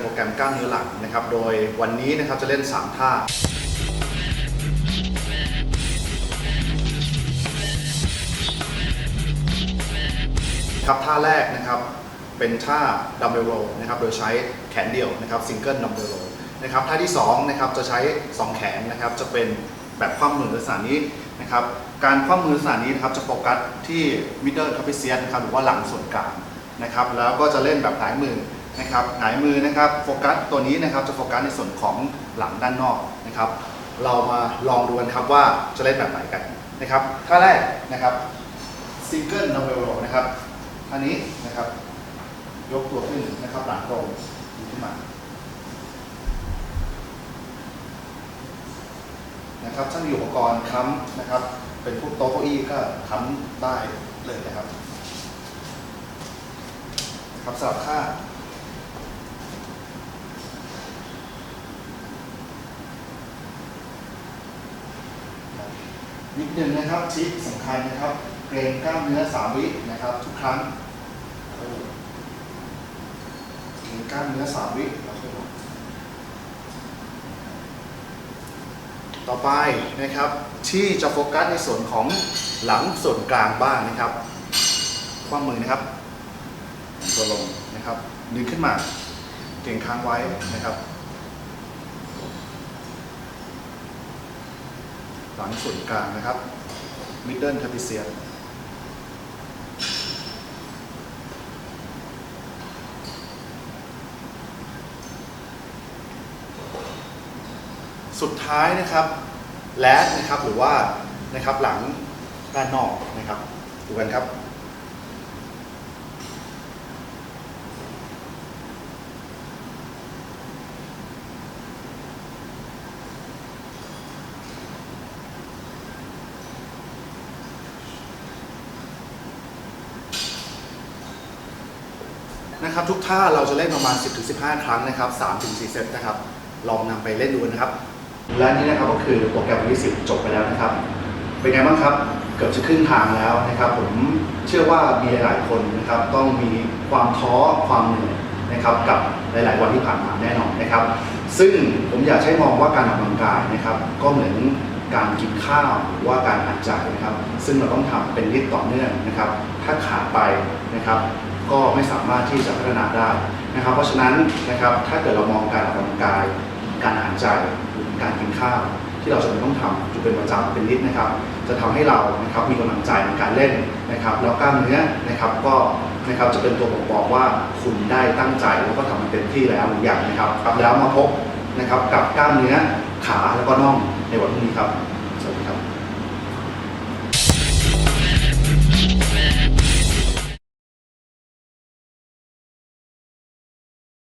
โปรแกรมก้านะครับ โดยวันนี้นะครับจะเล่น 3 ท่า ครับท่าแรกนะครับ เป็นท่าดัมเบลโรนะครับ โดยใช้แขนเดี่ยวนะครับซิงเกิลดัมเบลโรนะครับท่าที่2นะครับจะใช้ 2 แขนนะครับ จะเป็นแบบคว่ำมือลักษณะนี้นะครับ การคว่ำมือลักษณะนี้นะครับจะโฟกัสที่ middle trapezius นะครับหรือว่าหลังส่วนกลางนะครับ แล้วก็จะเล่นแบบหงายมือ นะครับหงายมือนะครับโฟกัสตัวนี้นะครับจะโฟกัสในส่วนของหลังด้านนอกนะครับ เรามาลองดูกันครับว่าจะเล่นแบบไหนกันนะครับท่าแรกนะครับซิงเกิลดัมเบลโรนะครับอันนี้นะครับ ยกตัวขึ้นนะครับหลังตรงขึ้นมานะครับถ้ามีอุปกรณ์ค้ำนะครับ เป็นพวกโต๊ะเก้าอี้ก็ค้ำได้เลยนะครับ ครับสำหรับค่า นิดหนึ่งนะครับทิปสำคัญนะครับ เกรงกล้ามเนื้อสามวินะครับ ทุกครั้งเกรงกล้ามเนื้อสามวิต่อไปนะครับ ที่จะโฟกัสในส่วนของหลังส่วนกลางบ้างนะครับควางมือนะครับตัวลงนะครับ ดึงขึ้นมาเกรงค้างไว้นะครับ หลังส่วนกลางนะครับ middle trapezium สุดท้ายนะครับแลดนะครับหรือว่านะครับหลังด้านนอกนะครับดูกันครับ นะครับทุกท่าเราจะเล่นประมาณ 10-15 ครั้งนะครับ3-4เซตนะครับลองนำไปเล่นดูนะครับ และนี่นะครับก็คือโปรแกรมวันที่10 จบไปแล้วนะครับ เป็นไงบ้างครับเกือบจะครึ่งทางแล้วนะครับ ผมเชื่อว่ามีหลายคนนะครับต้องมีความท้อความเหนื่อยนะครับกับหลาย ๆ วันที่ผ่านมาแน่นอนนะครับ ซึ่งผมอยากให้มองว่าการออกกำลังกายนะครับ ก็เหมือนการกินข้าวหรือว่าการอ่านใจนะครับ ซึ่งเราต้องทำเป็นนิดต่อเนื่องนะครับ ถ้าขาดไปนะครับ ก็ไม่สามารถที่จะพัฒนาได้นะครับ เพราะฉะนั้นนะครับถ้าเกิดเรามองการออกกำลังกาย การอ่านใจหรือการกินข้าว ที่เราจะเป็นต้องทำอยู่เป็นประจำเป็นนิดนะครับ จะทำให้เรานะครับมีกำลังใจในการเล่นนะครับ แล้วกล้ามเนื้อนะครับก็นะครับจะเป็นตัวบ่งบอกว่าคุณได้ตั้งใจแล้วก็ทำมันเต็มที่แล้วหรือยังนะครับครับแล้วมาพบนะครับกับกล้ามเนื้อขาแล้วก็น่องในวันพรุ่งนี้ครับ